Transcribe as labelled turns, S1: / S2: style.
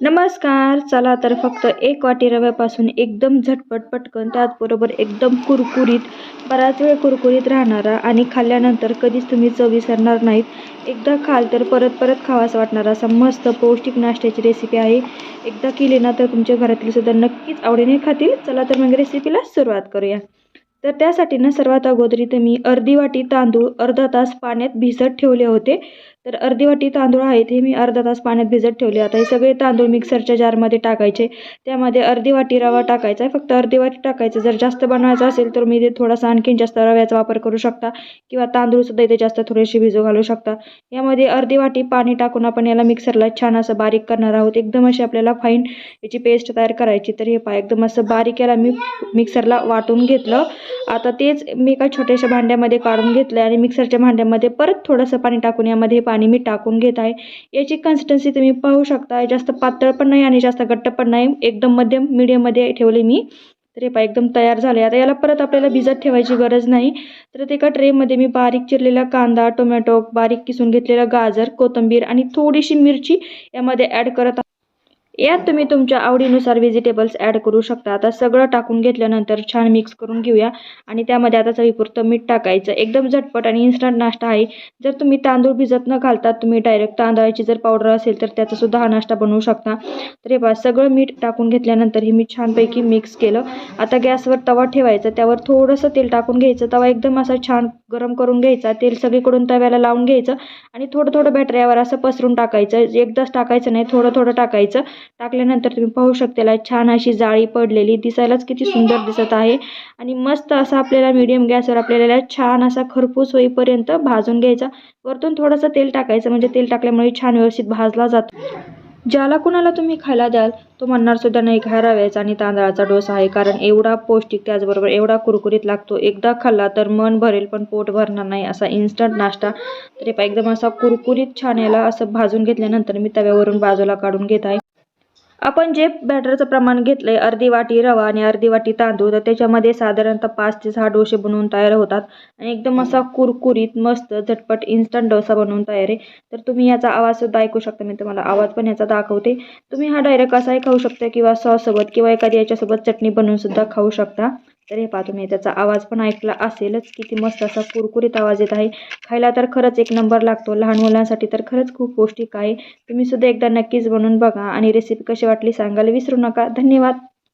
S1: नमस्कार चला तर फक्त एक वाटी रव्यापासून एकदम झटपट पटकन त्याचबरोबर एकदम कुरकुरीत बराच वेळ कुरकुरीत राहणारा आणि खाल्ल्यानंतर कधीच तुम्ही चव विसरणार नाहीत. एकदा खाल तर परत परत खावासं वाटणारा. असा मस्त पौष्टिक नाश्त्याची रेसिपी आहे. एकदा केली ना तर तुमच्या घरातील सुद्धा नक्कीच आवडीने खातील. चला तर मग रेसिपीला सुरुवात करूया. तर त्यासाठी ना सर्वात अगोदर इथे मी अर्धी वाटी तांदूळ अर्धा तास पाण्यात भिजत ठेवले होते. तर अर्धी वाटी तांदूळ आहेत हे मी अर्धा तास पाण्यात भिजत ठेवले. आता हे सगळे तांदूळ मिक्सरच्या जारमध्ये टाकायचे. त्यामध्ये अर्धी वाटी रवा टाकायचा आहे. फक्त अर्धी वाटी टाकायचं. जर जास्त बनवायचं असेल तर मी ते थोडासा आणखीन जास्त रव्याचा वापर करू शकता किंवा तांदूळसुद्धा इथे जास्त थोडेसे भिजू घालू शकता. यामध्ये अर्धी वाटी पाणी टाकून आपण याला मिक्सरला छान असं बारीक करणार आहोत. एकदम अशी आपल्याला फाईन याची पेस्ट तयार करायची. तर हे पहा एकदम असं बारीक याला मी मिक्सरला वाटून घेतलं. आता तेच मी एका छोट्याशा भांड्यामध्ये काढून घेतलं आणि मिक्सरच्या भांड्यामध्ये परत थोडंसं पाणी टाकून यामध्ये हे पाणी मी टाकून घेत आहे. याची कन्सिस्टन्सी तुम्ही पाहू शकता जास्त पातळ पण नाही आणि जास्त घट्ट पण नाही. एकदम मध्यम मीडियममध्ये ठेवले मी. तर हे पहा एकदम तयार झाले. आता याला परत आपल्याला भिजत ठेवायची गरज नाही. तर ते एका ट्रेमध्ये मी बारीक चिरलेला कांदा टोमॅटो बारीक किसून घेतलेला गाजर कोथिंबीर आणि थोडीशी मिरची यामध्ये ॲड करत यात तुम्ही तुमच्या आवडीनुसार व्हेजिटेबल्स ॲड करू शकता. आता सगळं टाकून घेतल्यानंतर छान मिक्स करून घेऊया. आणि त्यामध्ये आता चवीपुरतं मीठ टाकायचं. एकदम झटपट आणि इन्स्टंट नाश्ता आहे. जर तुम्ही तांदूळ भिजत न घालता तुम्ही डायरेक्ट तांदळाची जर पावडर असेल तर त्याचासुद्धा हा नाश्ता बनवू शकता. तर हे पहा सगळं मीठ टाकून घेतल्यानंतर हे मी छानपैकी मिक्स केलं. आता गॅसवर तवा ठेवायचा. त्यावर थोडंसं तेल टाकून घ्यायचं. तवा एकदम असा छान गरम करून घ्यायचा. तेल सगळीकडून तव्याला लावून घ्यायचं. आणि थोडं थोडं बॅटर यावर असं पसरून टाकायचं. एकदाच टाकायचं नाही थोडं थोडं टाकायचं. टाकल्यानंतर तुम्ही पाहू शकता छान अशी जाळी पडलेली दिसायलाच किती सुंदर दिसत आहे. आणि मस्त असा आपल्याला मीडियम गॅसवर आपल्याला छान असा खरपूस होईपर्यंत भाजून घ्यायचा. वरतून थोडंसं तेल टाकायचं म्हणजे तेल टाकल्यामुळे छान व्यवस्थित भाजला जातो. ज्याला कुणाला तुम्ही खायला द्याल तो म्हणणार सुद्धा नाही खा आणि तांदळाचा डोसा आहे कारण एवढा पौष्टिक त्याचबरोबर एवढा कुरकुरीत लागतो. एकदा खाल्ला तर मन भरेल पण पोट भरणार नाही असा इन्स्टंट नाश्ता. तरी एकदम असा कुरकुरीत छान याला असं भाजून घेतल्यानंतर मी तव्यावरून बाजूला काढून घेत आहे. आपण जे बॅटरचं प्रमाण घेतलं आहे अर्धी वाटी रवा आणि अर्धी वाटी तांदूळ तर त्याच्यामध्ये साधारणतः पाच ते सहा डोसे बनवून तयार होतात. आणि एकदम असा कुरकुरीत मस्त झटपट इन्स्टंट डोसा बनवून तयार आहे. तर तुम्ही याचा आवाजसुद्धा ऐकू शकता. मी तुम्हाला आवाज पण याचा दाखवते. तुम्ही हा डायरेक्ट असाही खाऊ शकता किंवा सॉससोबत किंवा एखादी याच्यासोबत चटणी बनवूनसुद्धा खाऊ शकता. तर हे पहा तुम्ही त्याचा आवाज पण ऐकला असेलच किती मस्त असा कुरकुरीत आवाज येत आहे. खायला तर खरंच एक नंबर लागतो. लहान मुलांसाठी तर खरंच खूप पौष्टिक आहे. तुम्ही सुद्धा एकदा नक्कीच बनवून बघा आणि रेसिपी कशी वाटली सांगायला विसरू नका. धन्यवाद.